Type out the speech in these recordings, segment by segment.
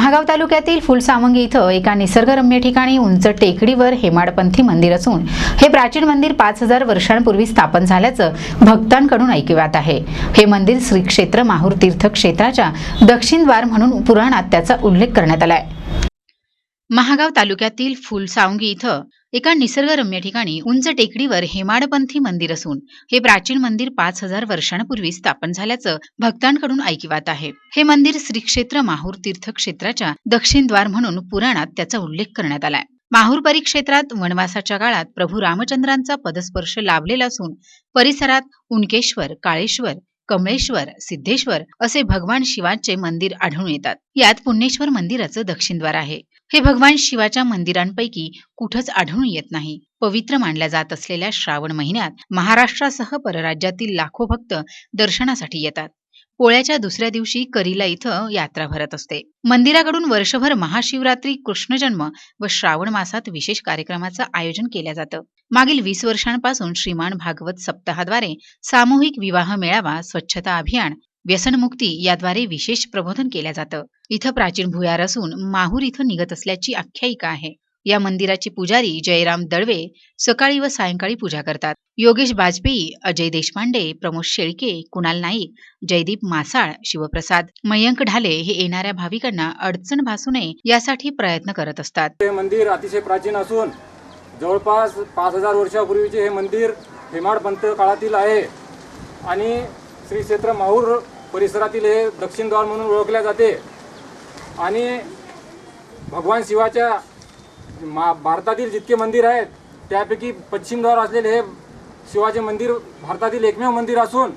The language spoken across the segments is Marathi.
महागाव तालुक्यातील फुलसावंगी इथं एका निसर्गरम्य ठिकाणी उंच टेकडीवर हेमाडपंथी मंदिर असून हे प्राचीन मंदिर पाच हजार वर्षांपूर्वी स्थापन झाल्याचं भक्तांकडून ऐकिवात आहे. हे मंदिर श्री क्षेत्र माहूर तीर्थ क्षेत्राच्या दक्षिण द्वार म्हणून पुराणात त्याचा उल्लेख करण्यात आलाय. महागाव तालुक्यातील फुलसावंगी इथं एका निसर्गरम्य ठिकाणी उंच टेकडीवर हेमाडपंथी मंदिर असून हे प्राचीन मंदिर पाच हजार वर्षांपूर्वी स्थापन झाल्याचं भक्तांकडून ऐकिवात आहे. हे मंदिर श्री क्षेत्र माहूर तीर्थक्षेत्राच्या दक्षिणद्वार दक्षिण द्वार म्हणून पुराणात त्याचा उल्लेख करण्यात आलाय. माहूर परिक्षेत्रात वनवासाच्या काळात प्रभू रामचंद्रांचा पदस्पर्श लाभलेला असून परिसरात उनकेश्वर काळेश्वर कमळेश्वर सिद्धेश्वर असे भगवान शिवाचे मंदिर आढळून येतात. यात पुण्येश्वर मंदिराचं दक्षिण द्वार आहे. हे भगवान शिवाच्या मंदिरांपैकी कुठंच आढळून येत नाही. पवित्र मानल्या जात असलेल्या श्रावण महिन्यात महाराष्ट्रासह परराज्यातील लाखो भक्त दर्शनासाठी येतात. पोळ्याच्या दुसऱ्या दिवशी करीला इथं यात्रा भरत असते. मंदिराकडून वर्षभर महाशिवरात्री कृष्ण जन्म व श्रावण मासात विशेष कार्यक्रमाचं आयोजन केलं जातं. मागील वीस वर्षांपासून श्रीमान भागवत सप्ताहाद्वारे सामूहिक विवाह मेळावा स्वच्छता अभियान व्यसनमुक्ती याद्वारे विशेष प्रबोधन केलं जातं. इथं प्राचीन भुयार असून माहूर इथं निघत असल्याची आख्यायिका आहे. या मंदिराची पुजारी जयराम दळवे सकाळी व सायंकाळी पूजा करतात. योगेश बाजपेयी अजय देशपांडे प्रमोद शेळके कुणाल नाईक जयदीप मासाळ शिवप्रसाद मयंक ढाले हे येणाऱ्या भाविकांना अडचण भासू नये यासाठी प्रयत्न करत असतात. हे मंदिर अतिशय प्राचीन असून जवळपास पाच हजार वर्षापूर्वीचे हे मंदिर हेमाडपंत काळातील आहे. आणि श्री क्षेत्र माहूर परिसरातील हे दक्षिण द्वार म्हणून ओळखले जाते. आणि भगवान शिवाच्या मा भारतातील जितके मंदिर आहेत त्यापैकी पश्चिम द्वार असलेले हे शिवाचे मंदिर भारतातील एकमेव मंदिर असून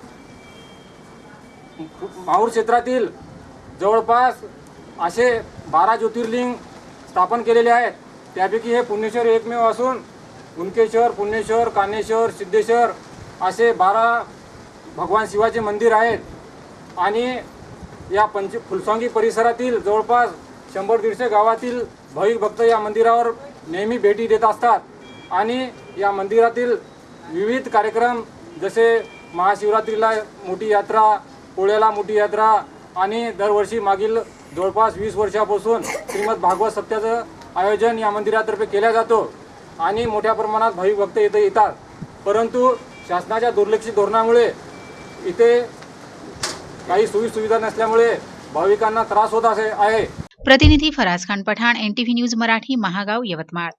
माहूर क्षेत्रातील जवळपास असे बारा ज्योतिर्लिंग स्थापन केलेले आहेत. त्यापैकी हे पुण्यश्वर एकमेव असून उनकेश्वर पुण्यश्वर कान्हेश्वर सिद्धेश्वर असे बारा भगवान शिवाचे मंदिर आहेत. आणि या पंच फुलसांगी परिसरातील जवळपास शंभर दीडशे गावातील भाविक भक्त या मंदिरावर नेहमी भेटी देत असतात. आणि या मंदिरातील विविध कार्यक्रम जसे महाशिवरात्रीला मोठी यात्रा पोळ्याला मोठी यात्रा आणि दरवर्षी मागील जवळपास वीस वर्षापासून श्रीमद भागवत सप्त्याचं आयोजन या मंदिरातर्फे केल्या जातो आणि मोठ्या प्रमाणात भाविक भक्त येथे येतात. परंतु शासनाच्या दुर्लक्षित धोरणामुळे इथे काही सोयी सुविधा नसल्यामुळे भाविकांना त्रास होत असे आहे. प्रतिनिधी फराज खान पठाण एनटीव्ही न्यूज मराठी महागाव यवतमाळ.